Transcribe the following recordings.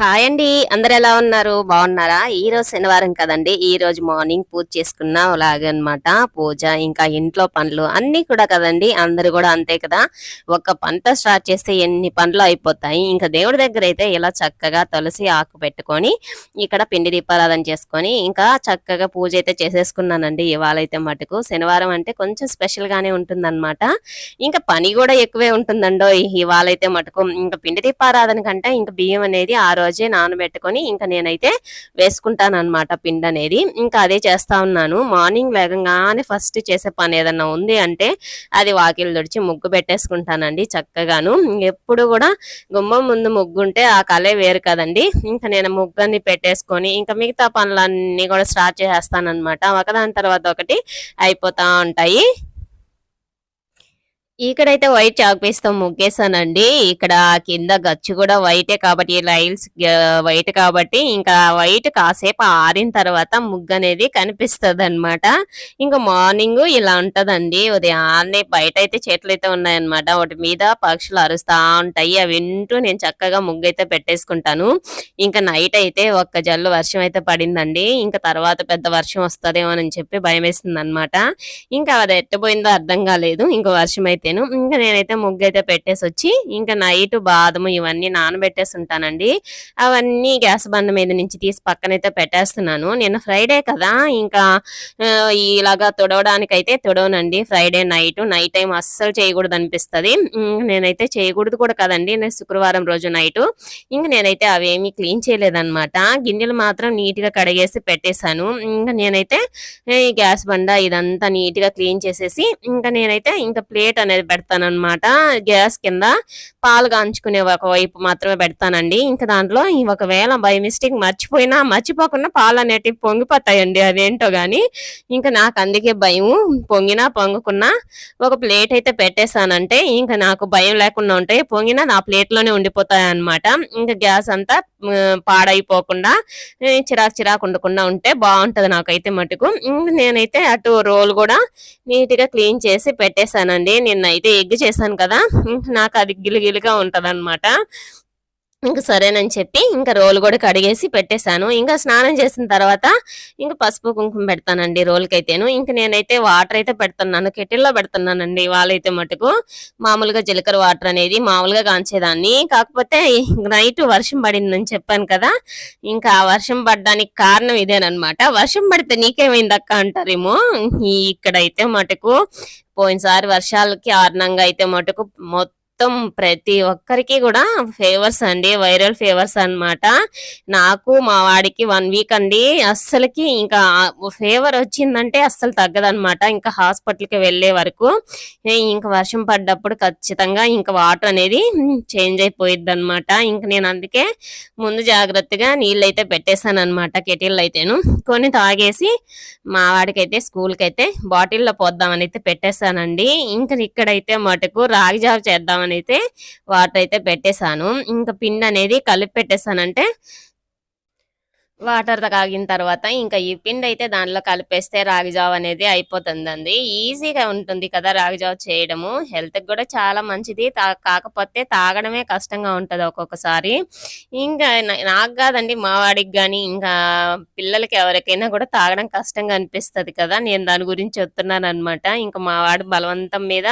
Hi అండి. అందరు ఎలా ఉన్నారు? బాగున్నారా? ఈ రోజు శనివారం కదండి. ఈ రోజు మార్నింగ్ పూజ చేసుకున్న అలాగే అన్నమాట పూజ ఇంకా ఇంట్లో పనులు అన్ని కూడా కదండి. అందరు కూడా అంతే కదా. ఒక పంట స్టార్ట్ చేస్తే ఎన్ని పనులు అయిపోతాయి? ఇంకా దేవుడి దగ్గర అయితే ఇలా చక్కగా తులసి ఆకు పెట్టుకొని ఇక్కడ పిండి దీపారాధన చేసుకొని ఇంకా చక్కగా పూజ అయితే చేసేసుకున్నానండి. ఇవాళైతే మటుకు శనివారం అంటే కొంచెం స్పెషల్ గానే ఉంటుందన్నమాట. ఇంకా పని కూడా ఎక్కువే ఉంటుందండో ఇవాళైతే మటుకు ఇంకా పిండి దీపారాధన కంటే ఇంకా బియ్యం అనేది ఆ రోజు నానబెట్టుకొని ఇంకా నేనైతే వేసుకుంటాను అనమాట పిండి అనేది ఇంకా అదే చేస్తా ఉన్నాను. మార్నింగ్ వేగంగానే ఫస్ట్ చేసే పని ఏదన్నా ఉంది అంటే అది వాకిలు తుడిచి ముగ్గు పెట్టేసుకుంటానండి చక్కగాను. ఎప్పుడు కూడా గుమ్మం ముందు ముగ్గు ఉంటే ఆ కళే వేరు కదండి. ఇంకా నేను ముగ్గుని పెట్టేసుకొని ఇంకా మిగతా పనులన్నీ కూడా స్టార్ట్ చేసేస్తాను అనమాట ఒకదాని తర్వాత ఒకటి అయిపోతా ఉంటాయి. ఇక్కడైతే వైట్ చాక్ పీస్తో ముగ్గేసానండి. ఇక్కడ కింద గచ్చు కూడా వైటే కాబట్టి లైల్స్ వైట్ కాబట్టి ఇంకా వైట్ కాసేపు ఆరిన తర్వాత ముగ్గు అనేది కనిపిస్తుంది అనమాట ఇంకా మార్నింగ్ ఇలా ఉంటదండి. ఉదయాన్నే బయట అయితే చెట్లు అయితే ఉన్నాయన్నమాట. వాటి మీద పక్షులు అరుస్తా ఉంటాయి. అవి వింటూ నేను చక్కగా ముగ్గు అయితే పెట్టేసుకుంటాను. ఇంకా నైట్ అయితే ఒక్క జల్లు వర్షం అయితే పడిందండి. ఇంకా తర్వాత పెద్ద వర్షం వస్తుందేమో అని చెప్పి భయం వేస్తుంది అనమాట ఇంకా అది ఎట్టపోయిందో అర్థం కాలేదు. ఇంకా వర్షం అయితే అయితేను ఇంకా నేనైతే ముగ్గు అయితే పెట్టేసి వచ్చి ఇంకా నైట్ బాదము ఇవన్నీ నానబెట్టేసి ఉంటానండి అవన్నీ గ్యాస్ బండ మీద నుంచి తీసి పక్కనైతే పెట్టేస్తున్నాను. నేను ఫ్రైడే కదా ఇంకా ఇలాగా తుడవడానికి అయితే తుడవనండి. ఫ్రైడే నైట్ నైట్ టైం అస్సలు చేయకూడదు అనిపిస్తుంది నేనైతే చేయకూడదు కూడా కదండి నేను శుక్రవారం రోజు నైట్. ఇంకా నేనైతే అవేమీ క్లీన్ చేయలేదన్నమాట. గిన్నెలు మాత్రం నీట్గా కడిగేసి పెట్టేశాను. ఇంకా నేనైతే ఈ గ్యాస్ బండ ఇదంతా నీట్గా క్లీన్ చేసేసి ఇంకా నేనైతే ఇంకా ప్లేట్ అనేది పెడతాను గ్యాస్ కింద పాలు కాంచుకునే ఒక వైపు మాత్రమే పెడతానండి. ఇంకా దాంట్లో ఒకవేళ బై మిస్టేక్ మర్చిపోయినా మర్చిపోకుండా పాలు అనేటివి పొంగిపోతాయండి అదేంటో కానీ ఇంకా నాకు అందుకే భయం. పొంగినా పొంగకున్నా ఒక ప్లేట్ అయితే పెట్టేశానంటే ఇంకా నాకు భయం లేకుండా ఉంటాయి. పొంగినా నా ప్లేట్లోనే ఉండిపోతాయి అనమాట ఇంకా గ్యాస్ అంతా పాడైపోకుండా చిరాకు చిరాకు ఉండకుండా ఉంటే బాగుంటది నాకైతే మటుకు. నేనైతే అటు రోల్ కూడా నీట్గా క్లీన్ చేసి పెట్టేశానండి. నిన్నైతే ఎగ్ చేశాను కదా. నాకు అది గిలిగిలిగా ఉంటది ఇంకా సరేనని చెప్పి ఇంకా రోల్ కూడా కడిగేసి పెట్టేశాను. ఇంకా స్నానం చేసిన తర్వాత ఇంకా పసుపు కుంకుమ పెడతానండి రోల్కి అయితేను ఇంకా నేనైతే వాటర్ అయితే పెడుతున్నాను. కెటిల్లో పెడుతున్నానండి వాళ్ళైతే మటుకు. మామూలుగా జీలకర్ర వాటర్ అనేది మామూలుగా కాంచేదాన్ని. కాకపోతే నైట్ వర్షం పడిందని చెప్పాను కదా. ఇంకా వర్షం పడడానికి కారణం ఇదేనమాట వర్షం పడితే నీకేమైంది అక్క అంటారేమో. ఇక్కడైతే మటుకు పోయినసారి వర్షాలకి కారణంగా అయితే మటుకు మొత్తం మొత్తం ప్రతి ఒక్కరికి కూడా ఫేవర్స్ అండి వైరల్ ఫేవర్స్ అనమాట నాకు మా వాడికి వన్ వీక్ అండి. అస్సలకి ఇంకా ఫేవర్ వచ్చిందంటే అస్సలు తగ్గదనమాట ఇంకా హాస్పిటల్కి వెళ్ళే వరకు ఇంకా వర్షం పడ్డప్పుడు ఖచ్చితంగా ఇంకా వాటర్ అనేది చేంజ్ అయిపోయిద్ది అనమాట ఇంకా నేను అందుకే ముందు జాగ్రత్తగా నీళ్ళు అయితే పెట్టేశాను అనమాట కెటిల్ అయితేను కొన్ని తాగేసి మా వాడికైతే స్కూల్కి అయితే బాటిల్లో పోద్దామని అయితే పెట్టేశానండి. ఇంకా ఇక్కడైతే మటుకు రాగి జావ చేద్దామని అయితే వాటర్ అయితే పెట్టేశాను. ఇంకా పిండి అనేది కలిపి పెట్టేశానంటే వాటర్ తాగిన తర్వాత ఇంకా ఈ పిండి అయితే దాంట్లో కలిపేస్తే రాగి జావ అనేది అయిపోతుందండి. ఈజీగా ఉంటుంది కదా రాగి జావ చేయడము. హెల్త్ కూడా చాలా మంచిది. కాకపోతే తాగడమే కష్టంగా ఉంటుంది ఒక్కొక్కసారి. ఇంకా నాకు కాదండి మా వాడికి కానీ ఇంకా పిల్లలకి ఎవరికైనా కూడా తాగడం కష్టంగా అనిపిస్తది కదా. నేను దాని గురించి చెప్తున్నాను అనమాట ఇంకా మా వాడు బలవంతం మీద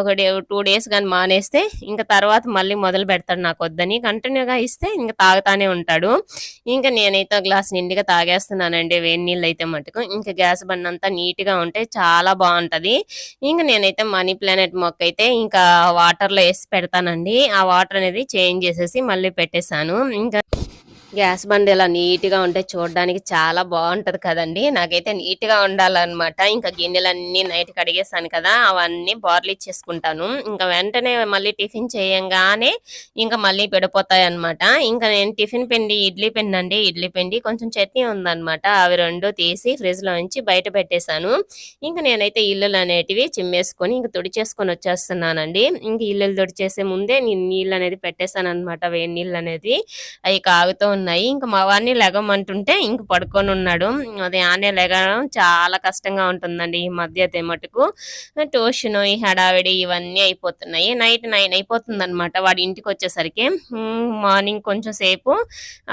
ఒక డే టూ డేస్ కానీ మానేస్తే ఇంకా తర్వాత మళ్ళీ మొదలు పెడతాడు నాకు వద్దని. కంటిన్యూగా ఇస్తే ఇంకా తాగుతానే ఉంటాడు. ఇంకా నేనైతే గ్లాస్ నిండుగా తాగేస్తున్నానండి. వేడి నీళ్ళు అయితే మటుకు. ఇంకా గ్యాస్ బండ్ అంతా నీట్గా ఉంటే చాలా బాగుంటది ఇంకా నేనైతే మనీ ప్లానెట్ మొక్క అయితే ఇంకా వాటర్లో వేసి పెడతానండి. ఆ వాటర్ అనేది చేంజ్ చేసేసి మళ్ళీ పెట్టేశాను. ఇంకా గ్యాస్ బండి ఇలా నీట్గా ఉంటే చూడడానికి చాలా బాగుంటది కదండి. నాకైతే నీట్గా ఉండాలన్నమాట. ఇంకా గిన్నెలన్నీ నైట్ కడిగేసాను కదా అవన్నీ బార్లు ఇచ్చేసుకుంటాను. ఇంకా వెంటనే మళ్ళీ టిఫిన్ చేయంగానే ఇంకా మళ్ళీ పెడిపోతాయి అనమాట ఇంకా నేను టిఫిన్ పిండి ఇడ్లీ పిండి అండి. ఇడ్లీ పిండి కొంచెం చట్నీ ఉందన్నమాట. అవి రెండు తీసి ఫ్రిడ్జ్లో ఉంచి బయట పెట్టేశాను. ఇంకా నేనైతే ఇల్లులు అనేటివి చిమ్మేసుకొని ఇంకా తుడిచేసుకొని వచ్చేస్తున్నానండి. ఇంక ఇల్లులు తుడిచేసే ముందే నేను నీళ్ళు అనేది పెట్టేశాను అనమాట వేడి నీళ్ళు అనేది. అవి కాగుతూ ఉన్నాయి. ఇంకా మా వాడిని లెగమంటుంటే ఇంక పడుకొని ఉన్నాడు ఉదయాన్నే లెగడం చాలా కష్టంగా ఉంటుందండి ఈ మధ్య అయితే మటుకు. ట్యూషన్ ఈ హడావిడి ఇవన్నీ అయిపోతున్నాయి. నైట్ నైన్ అయిపోతుంది అనమాట వాడి ఇంటికి వచ్చేసరికి మార్నింగ్ కొంచెం సేపు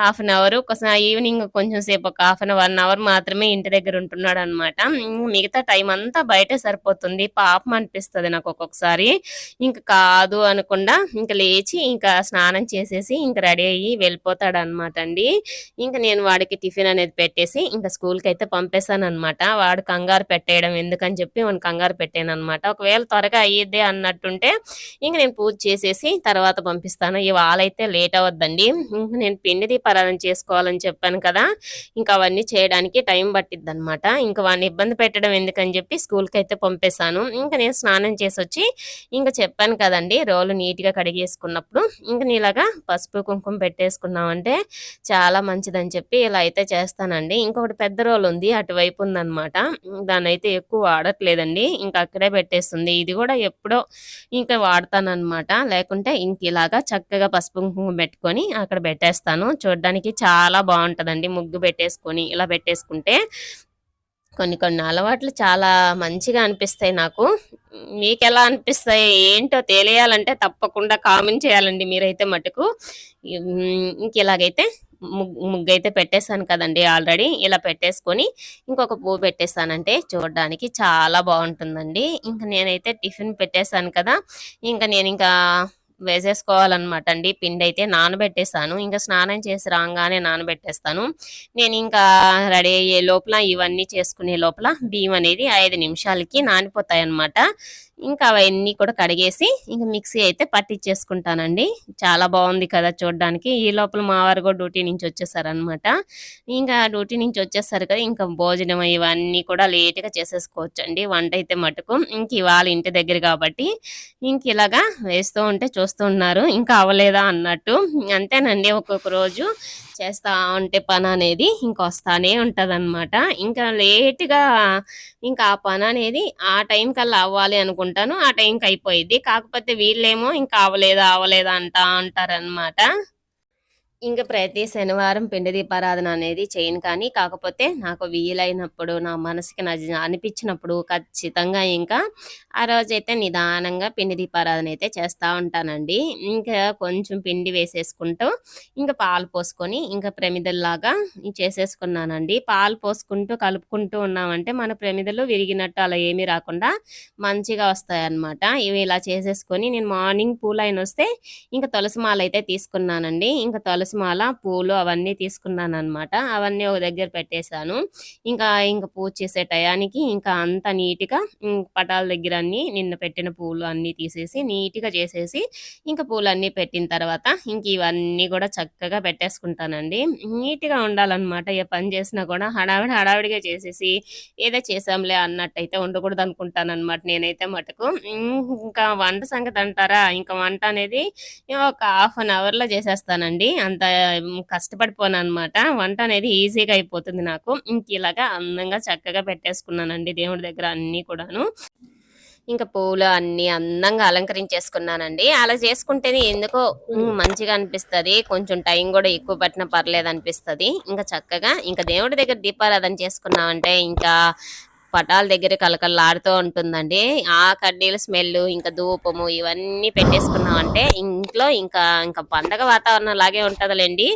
హాఫ్ అన్ అవర్ ఒకసారి ఈవినింగ్ కొంచెం సేపు ఒక హాఫ్ అన్ వన్ అవర్ మాత్రమే ఇంటి దగ్గర ఉంటున్నాడు అనమాట మిగతా టైం అంతా బయటే సరిపోతుంది. పాపం అనిపిస్తుంది నాకు ఒక్కొక్కసారి. ఇంకా కాదు అనకుండా ఇంకా లేచి ఇంకా స్నానం చేసేసి ఇంకా రెడీ అయ్యి వెళ్ళిపోతాడు అనమాట అండి ఇంకా నేను వాడికి టిఫిన్ అనేది పెట్టేసి ఇంకా స్కూల్కి అయితే పంపేశాను అనమాట వాడు కంగారు పెట్టేయడం ఎందుకని చెప్పి వాడిని కంగారు పెట్టాను అనమాట ఒకవేళ త్వరగా అయ్యేదే అన్నట్టుంటే ఇంక నేను పూజ చేసేసి తర్వాత పంపిస్తాను. ఇవాళ అయితే లేట్ అవద్దండి ఇంక నేను పిండి దీపారాధన చేసుకోవాలని చెప్పాను కదా. ఇంకా అవన్నీ చేయడానికి టైం పట్టిద్ది అనమాట ఇంకా వాడిని ఇబ్బంది పెట్టడం ఎందుకని చెప్పి స్కూల్కి అయితే పంపేశాను. ఇంకా నేను స్నానం చేసి వచ్చి ఇంకా చెప్పాను కదండి రోలు నీట్గా కడిగేసుకున్నప్పుడు ఇంక నీలాగా పసుపు కుంకుమ పెట్టేసుకున్నామంటే చాలా మంచిదని చెప్పి ఇలా అయితే చేస్తానండి. ఇంకొకటి పెద్ద రోల్ ఉంది అటువైపు ఉందన్నమాట. దాన్ని అయితే ఎక్కువ వాడట్లేదండి. ఇంకా అక్కడే పెట్టేస్తుంది. ఇది కూడా ఎప్పుడో ఇంకా వాడతానన్నమాట. లేకుంటే ఇంక ఇలాగా చక్కగా పసుపు కుంకుమ పెట్టుకొని అక్కడ పెట్టేస్తాను. చూడడానికి చాలా బాగుంటుందండి. ముగ్గు పెట్టేసుకొని ఇలా పెట్టేసుకుంటే కొన్ని కొన్ని అలవాట్లు చాలా మంచిగా అనిపిస్తాయి నాకు. మీకు ఎలా అనిపిస్తాయి? ఏంటో తెలియాలంటే తప్పకుండా కామెంట్ చేయాలండి మీరైతే మటుకు. ఇంక ఇలాగైతే ముగ్గు ముగ్గు అయితే పెట్టేశాను కదండి ఆల్రెడీ. ఇలా పెట్టేసుకొని ఇంకొక పువ్వు పెట్టేశానంటే చూడడానికి చాలా బాగుంటుందండి. ఇంకా నేనైతే టిఫిన్ పెట్టేశాను కదా. ఇంకా నేను ఇంకా వేసేసుకోవాలన్నమాట అండి. పిండి అయితే నానబెట్టేసాను. ఇంకా స్నానం చేసి రాగానే నానబెట్టేస్తాను. నేను ఇంకా రెడీ అయ్యే లోపల ఇవన్నీ చేసుకునే లోపల బియ్యం అనేది ఐదు నిమిషాలకి నానిపోతాయి అన్నమాట ఇంకా అవన్నీ కూడా కడిగేసి ఇంకా మిక్సీ అయితే పట్టించేసుకుంటానండి. చాలా బాగుంది కదా చూడడానికి. ఈ లోపల మా వారు కూడా డ్యూటీ నుంచి వచ్చేసారనమాట ఇంకా డ్యూటీ నుంచి వచ్చేసారు కదా ఇంకా భోజనం ఇవన్నీ కూడా లేట్గా చేసేసుకోవచ్చు అండి వంట అయితే మటుకు ఇంక ఇవాళ ఇంటి దగ్గర కాబట్టి ఇంక ఇలాగా వేస్తూ ఉంటే చూస్తూ ఉన్నారు. ఇంకా అవ్వలేదా అన్నట్టు. అంతేనండి ఒక్కొక్క రోజు చేస్తా ఉంటే పని అనేది ఇంకా వస్తానే అనమాట ఇంకా లేట్గా ఇంకా ఆ పని అనేది ఆ టైం కల్లా అవ్వాలి అనుకుంటాను ఆ టైంకి అయిపోయింది కాకపోతే వీళ్ళేమో ఇంకా అవ్వలేదా అవ్వలేదా అంటా అంటారనమాట ఇంకా ప్రతి శనివారం పిండి దీపారాధన అనేది చేయను కానీ కాకపోతే నాకు వీలైనప్పుడు నా మనసుకి నా అనిపించినప్పుడు ఖచ్చితంగా ఇంకా ఆ రోజైతే నిదానంగా పిండి దీపారాధన అయితే చేస్తూ ఉంటానండి. ఇంకా కొంచెం పిండి వేసేసుకుంటూ ఇంకా పాలు పోసుకొని ఇంకా ప్రమిదల్లాగా చేసేసుకున్నానండి. పాలు పోసుకుంటూ కలుపుకుంటూ ఉన్నామంటే మన ప్రమిదలు విరిగినట్టు అలా ఏమీ రాకుండా మంచిగా వస్తాయి అన్నమాట ఇవి ఇలా చేసేసుకొని నేను మార్నింగ్ పూలైన వస్తే ఇంకా తులసి మాల అయితే తీసుకున్నానండి. ఇంకా తులసి మాల పూలు అవన్నీ తీసుకున్నాను అనమాట అవన్నీ ఒక దగ్గర పెట్టేశాను. ఇంకా ఇంకా పూజ చేసే టయానికి ఇంకా అంత నీట్గా పటాల దగ్గర అన్ని నిన్న పెట్టిన పూలు అన్ని తీసేసి నీట్గా చేసేసి ఇంకా పూలు అన్ని పెట్టిన తర్వాత ఇంక ఇవన్నీ కూడా చక్కగా పెట్టేసుకుంటానండి. నీట్గా ఉండాలన్నమాట. ఏ పని చేసినా కూడా హడావిడి హడావిడిగా చేసేసి ఏదో చేసాంలే అన్నట్టయితే ఉండకూడదు అనుకుంటాను అనమాట నేనైతే మటుకు. ఇంకా వంట సంగతి అంటారా? ఇంకా వంట అనేది ఒక హాఫ్ అన్ అవర్లో చేసేస్తానండి. అంత కష్టపడిపోను అనమాట వంట అనేది ఈజీగా అయిపోతుంది నాకు. ఇంక ఇలాగా అందంగా చక్కగా పెట్టేసుకున్నానండి దేవుడి దగ్గర అన్ని కూడాను. ఇంకా పూలు అన్ని అందంగా అలంకరించేసుకున్నానండి. అలా చేసుకుంటేనే ఎందుకో మంచిగా అనిపిస్తది. కొంచెం టైం కూడా ఎక్కువ పట్టిన పర్లేదు అనిపిస్తది ఇంకా చక్కగా ఇంకా దేవుడి దగ్గర దీపారాధన చేసుకున్నామంటే ఇంకా పటాల దగ్గర కలకల్లాడుతూ ఉంటుందండి. ఆ కడ్డీల స్మెల్ ఇంకా ధూపము ఇవన్నీ పెట్టేసుకున్నామంటే ఇంట్లో ఇంకా ఇంకా పండగ వాతావరణం లాగే ఉంటుందిలేండి.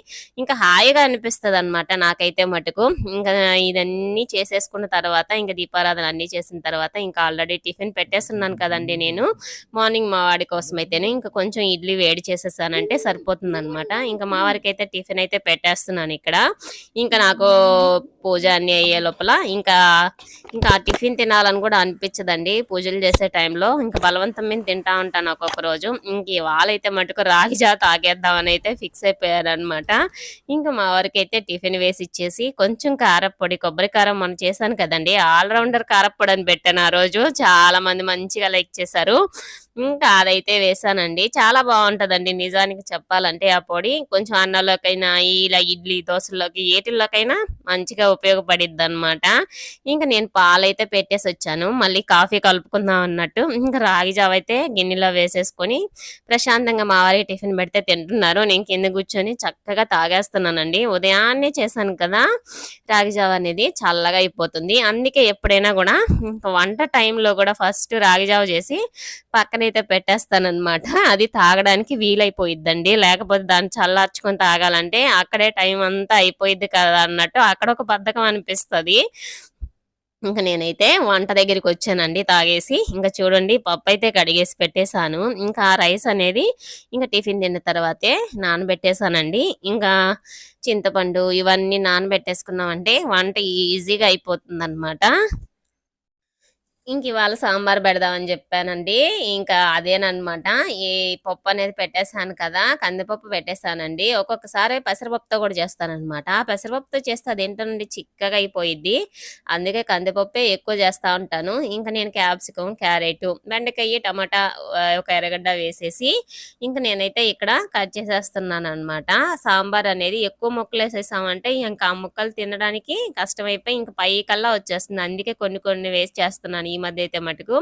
ఇంకా హాయిగా అనిపిస్తుంది అనమాట నాకైతే మటుకు. ఇంకా ఇదన్నీ చేసేసుకున్న తర్వాత ఇంకా దీపారాధన అన్ని చేసిన తర్వాత ఇంకా ఆల్రెడీ టిఫిన్ పెట్టేస్తున్నాను కదండి నేను. మార్నింగ్ మా వాడి కోసం అయితేనే ఇంకా కొంచెం ఇడ్లీ వేడి చేసేసానంటే సరిపోతుంది అనమాట ఇంకా మా వారికి అయితే టిఫిన్ అయితే పెట్టేస్తున్నాను ఇక్కడ. ఇంకా నాకు పూజ అన్ని అయ్యే లోపల. ఇంకా ఇంకా ఆ టిఫిన్ తినాలని కూడా అనిపించదండి. పూజలు చేసే టైంలో ఇంకా బలవంతం మీద తింటా ఉంటాను ఒక్కొక్క రోజు. ఇంక ఇవాళ అయితే మటుకు రాగి జాత తాగేద్దామని అయితే ఫిక్స్ అయిపోయారనమాట ఇంకా మా వారికి అయితే టిఫిన్ వేసి ఇచ్చేసి కొంచెం కారప్పొడి కొబ్బరి కారం మనం చేశాను కదండి. ఆల్రౌండర్ కారపొడి కారప్పొడి అని పెట్టాను ఆ రోజు. చాలా మంది మంచిగా లైక్ చేశారు. ఇంకా అదైతే వేసానండి. చాలా బాగుంటుందండి నిజానికి చెప్పాలంటే ఆ పొడి. కొంచెం అన్నంలోకైనా, ఇలా ఇడ్లీ, దోశల్లోకి ఏటిల్లోకైనా మంచిగా ఉపయోగపడిద్దనమాట. ఇంకా నేను పాలైతే పెట్టేసి వచ్చాను మళ్ళీ కాఫీ కలుపుకుందాం అన్నట్టు. ఇంకా రాగి జావ అయితే గిన్నెలో వేసేసుకొని ప్రశాంతంగా మా వారికి టిఫిన్ పెడితే తింటున్నారు. నేను కింద కూర్చొని చక్కగా తాగేస్తున్నానండి. ఉదయాన్నే చేశాను కదా! రాగి జావ అనేది చల్లగా అయిపోతుంది. అందుకే ఎప్పుడైనా కూడా వంట టైంలో కూడా ఫస్ట్ రాగి జావ చేసి అయితే పెట్టేస్తానమాట అది తాగడానికి వీలైపోయిద్దండి. లేకపోతే దాన్ని చల్లార్చుకొని తాగాలంటే అక్కడే టైం అంతా అయిపోయిద్ది కదా అన్నట్టు అక్కడ ఒక బద్ధకం అనిపిస్తుంది ఇంకా నేనైతే వంట దగ్గరికి వచ్చానండి తాగేసి. ఇంకా చూడండి పప్పు అయితే కడిగేసి పెట్టేశాను ఇంకా రైస్ అనేది ఇంకా టిఫిన్ తిన్న తర్వాతే నానబెట్టేసానండి. ఇంకా చింతపండు ఇవన్నీ నానబెట్టేసుకున్నామంటే వంట ఈజీగా అయిపోతుంది ఇంక ఇవాళ సాంబార్ పెడదామని చెప్పానండి ఇంకా అదేనమాట ఈ పప్పు అనేది పెట్టేసాను కదా! కందిపప్పు పెట్టేసానండి. ఒక్కొక్కసారి పెసరపప్పుతో కూడా చేస్తాననమాట. పెసరపప్పుతో చేస్తే అదేంటోనండి చిక్కగా అయిపోయిద్ది. అందుకే కందిపప్పే ఎక్కువ చేస్తూ ఉంటాను. ఇంక నేను క్యాప్సికం, క్యారెట్ బెండకాయ, టమాటా ఒక ఎర్రగడ్డ వేసేసి ఇంక నేనైతే ఇక్కడ కట్ చేసేస్తున్నాను అనమాట సాంబార్ అనేది ఎక్కువ ముక్కలు వేసేసామంటే ఇంకా ఆ ముక్కలు తినడానికి కష్టమైపోయి పై పైకల్లా వచ్చేస్తుంది. అందుకే కొన్ని కొన్ని వేసి చేస్తున్నాను ఈ మధ్య అయితే మటుకు.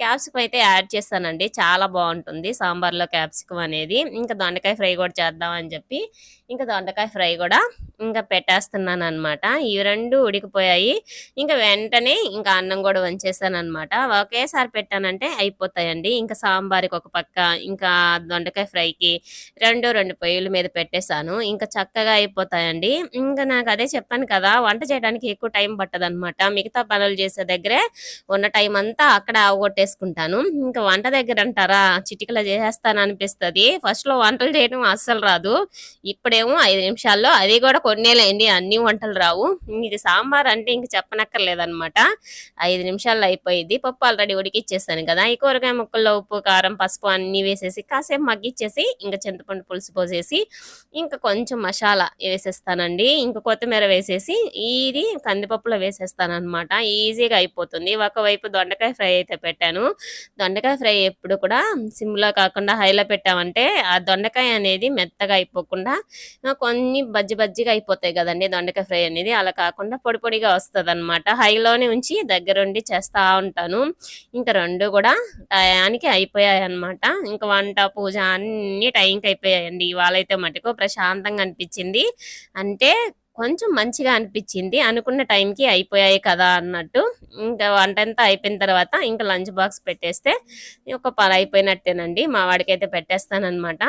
క్యాప్సికం అయితే యాడ్ చేస్తానండి చాలా బాగుంటుంది సాంబార్‌లో క్యాప్సికం అనేది. ఇంకా దొండకాయ ఫ్రై కూడా చేద్దాం అని చెప్పి ఇంకా దొండకాయ ఫ్రై కూడా ఇంకా పెట్టేస్తున్నాను అనమాట ఇవి రెండు ఉడికిపోయాయి. ఇంకా వెంటనే ఇంకా అన్నం కూడా వంచేసాను అనమాట ఒకేసారి పెట్టానంటే అయిపోతాయండి. ఇంకా సాంబార్‌కి ఒక పక్క, ఇంకా దొండకాయ ఫ్రైకి 2, 2 పొయ్యిల మీద పెట్టేసాను. ఇంకా చక్కగా అయిపోతాయండి. ఇంకా నాకు అదే చెప్పాను కదా! వంట చేయడానికి ఎక్కువ టైం పట్టదనమాట. మిగతా పనులు చేసే దగ్గరే ఉన్న టైం అంతా అక్కడ అవగొట్టేసుకుంటాను. ఇంకా వంట దగ్గర దగ్గరంటారా చిటికలో చేసేస్తాననిపిస్తది. ఫస్ట్‌లో వంటలు చేయడం అస్సలు రాదు. ఇప్పుడేమో ఐదు నిమిషాల్లో అది కూడా కొన్నేలేండి అన్ని వంటలు రావు. ఇది సాంబార్ అంటే ఇంక చెప్పనక్కర్లేదనమాట. ఐదు నిమిషాల్లో అయిపోయింది పప్పు ఆల్రెడీ ఉడికిచ్చేసాను కదా! ఈ కూరగాయ ముక్కల్లో ఉప్పు, కారం, పసుపు అన్నీ వేసేసి కాసేపు మగ్గిచ్చేసి ఇంకా చింతపండు పులుసు పోసేసి ఇంకా కొంచెం మసాలా వేసేస్తానండి. ఇంకా కొత్తిమీర వేసేసి ఇది కందిపప్పులో వేసేస్తాను అనమాట ఈజీగా అయిపోతుంది. ఒకవైపు దొండకాయ ఫ్రై అయితే పెట్టాను. దొండకాయ ఫ్రై ఎప్పుడు కూడా సిమ్‌లో కాకుండా హైలో పెట్టామంటే ఆ దొండకాయ అనేది మెత్తగా అయిపోకుండా కొన్ని బజ్జి బజ్జిగా అయిపోతాయి కదండి దొండకాయ ఫ్రై అనేది. అలా కాకుండా పొడి పొడిగా వస్తదనమాట. హైలోనే ఉంచి దగ్గరుండి చేస్తూ ఉంటాను. ఇంకా రెండు కూడా టయానికి అయిపోయాయన్నమాట. ఇంకా వంట, పూజ అన్నీ టైంకి అయిపోయాయండి. ఇవాళైతే మటుకు ప్రశాంతంగా అనిపించింది అంటే కొంచెం మంచిగా అనిపించింది అనుకున్న టైంకి అయిపోయాయి కదా అన్నట్టు. ఇంకా వంటంతా అయిపోయిన తర్వాత ఇంకా లంచ్ బాక్స్ పెట్టేస్తే ఒక పని అయిపోయినట్టేనండి. మా వాడికైతే పెట్టేస్తానమాట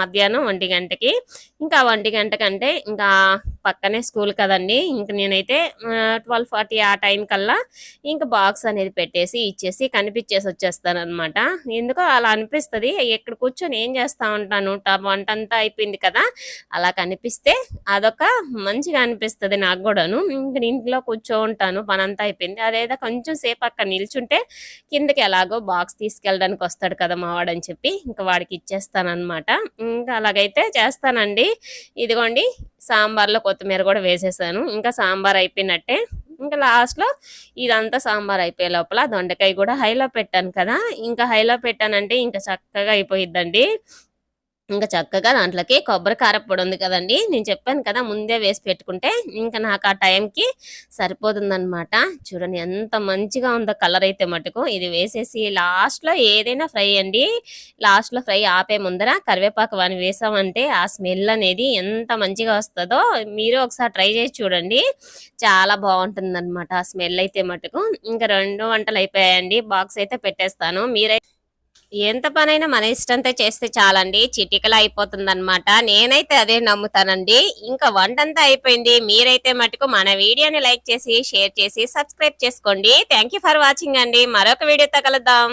మధ్యాహ్నం ఒంటి గంటకి. ఇంకా వంటి గంట కంటే ఇంకా పక్కనే స్కూల్ కదండీ! ఇంక నేనైతే ట్వెల్వ్ ఫార్టీ ఆ టైం కల్లా ఇంక బాక్స్ అనేది పెట్టేసి, ఇచ్చేసి కనిపిచ్చేసి వచ్చేస్తాననమాట. ఎందుకో అలా అనిపిస్తుంది ఇక్కడ కూర్చొని ఏం చేస్తా ఉంటాను వంట అంతా అయిపోయింది కదా! అలా కనిపిస్తే అదొక మంచిగా అనిపిస్తుంది నాకు కూడాను ఇంక ఇంట్లో కూర్చోంటాను పనంతా అయిపోయింది. అదేదో కొంచెం సేపు అక్కడ నిల్చుంటే కిందకి ఎలాగో బాక్స్ తీసుకెళ్ళడానికి వస్తాడు కదా మావాడని చెప్పి ఇంకా వాడికి ఇచ్చేస్తాననమాట. ఇంకా అలాగైతే చేస్తానండి. ఇదిగోండి సాంబార్‌లో కొత్తిమీర కూడా వేసేసాను. ఇంకా సాంబార్ అయిపోయినట్టే. ఇంకా లాస్ట్‌లో ఇదంతా సాంబార్ అయిపోయే లోపల దొండకాయ కూడా హైలో పెట్టాను కదా! ఇంకా హైలో పెట్టానంటే ఇంకా చక్కగా అయిపోయిద్దండి. ఇంకా చక్కగా దాంట్లోకి కొబ్బరి కారప్పొడి ఉంది కదండి నేను చెప్పాను కదా! ముందే వేసి పెట్టుకుంటే ఇంకా నాకు ఆ టైంకి సరిపోతుందనమాట. చూడండి ఎంత మంచిగా ఉందో కలర్ అయితే మటుకు. ఇది వేసేసి లాస్ట్‌లో ఏదైనా ఫ్రై అండి. లాస్ట్‌లో ఫ్రై ఆపే ముందర కరివేపాకు అని వేసామంటే ఆ స్మెల్ అనేది ఎంత మంచిగా వస్తుందో మీరు ఒకసారి ట్రై చేసి చూడండి. చాలా బావుంటుందనమాట. ఆ స్మెల్ అయితే మటుకు. ఇంకా రెండు వంటలు అయిపోయాయండి. బాక్స్ అయితే పెట్టేస్తాను. మీరైతే ఎంత పనైనా మన ఇష్టంతో చేస్తే చాలండి. చిటికలో అయిపోతుందన్నమాట నేనైతే అదే నమ్ముతానండి. ఇంకా వంటంతా అయిపోయింది. మీరైతే మటుకు మన వీడియోని లైక్ చేసి, షేర్ చేసి, సబ్స్క్రైబ్ చేసుకోండి. థ్యాంక్ యూ ఫర్ వాచింగ్ అండి. మరొక వీడియోతో కలుద్దాం.